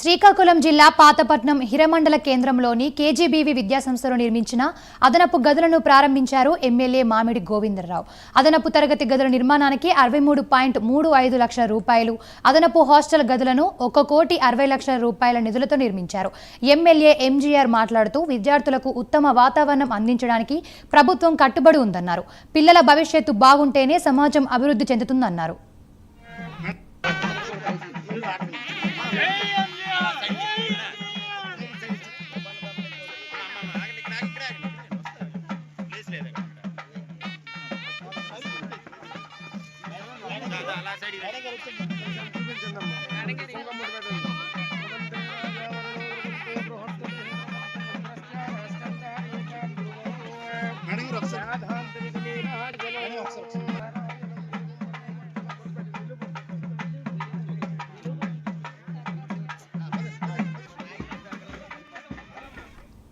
శ్రీకాకుళం జిల్లా పాతపట్నం హిరమండల కేంద్రంలోని కేజీబీవి విద్యాసంస్థలో నిర్మించిన అదనపు గదులను ప్రారంభించారు ఎమ్మెల్యే మామిడి గోవిందరావు. అదనపు తరగతి గదుల నిర్మాణానికి అరవై మూడు పాయింట్ మూడు ఐదు లక్షల రూపాయలు అదనపు హాస్టల్ గదులను ఒక కోటి అరవై లక్షల రూపాయల నిధులతో నిర్మించారు. ఎమ్మెల్యే ఎంజీఆర్ మాట్లాడుతూ విద్యార్థులకు ఉత్తమ వాతావరణం అందించడానికి ప్రభుత్వం కట్టుబడి ఉందన్నారు. పిల్లల భవిష్యత్తు బాగుంటేనే సమాజం అభివృద్ధి చెందుతుందన్నారు. Running it up, sir.